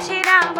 七大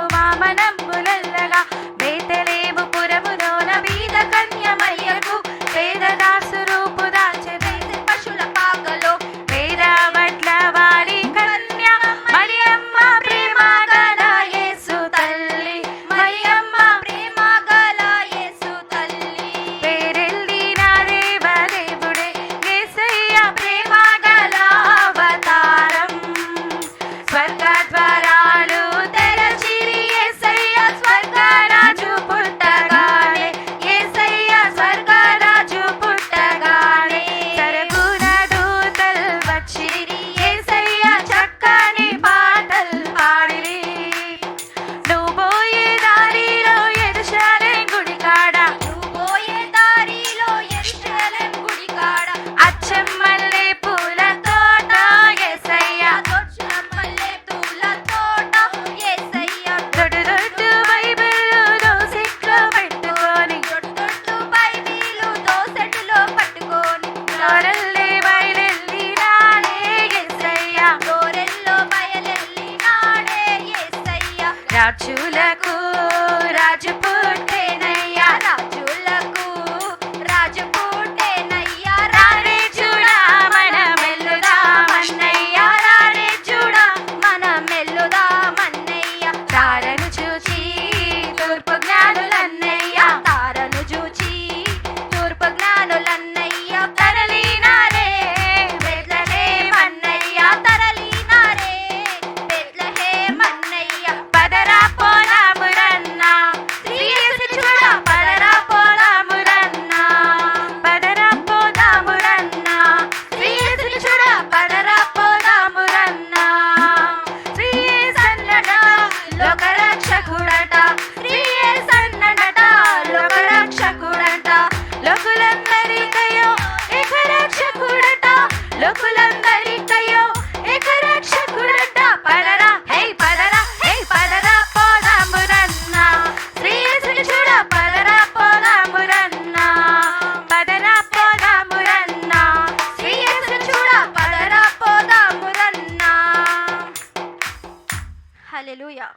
about you. కరికయో ఏక రక్షకుడట పడరా హే పడరా హే పడరా పోదామురన్న శ్రీయేసుని చూడ పడరా పోదామురన్న పడరా పోదామురన్న శ్రీయేసుని చూడ పడరా పోదామురన్న హల్లెలూయా.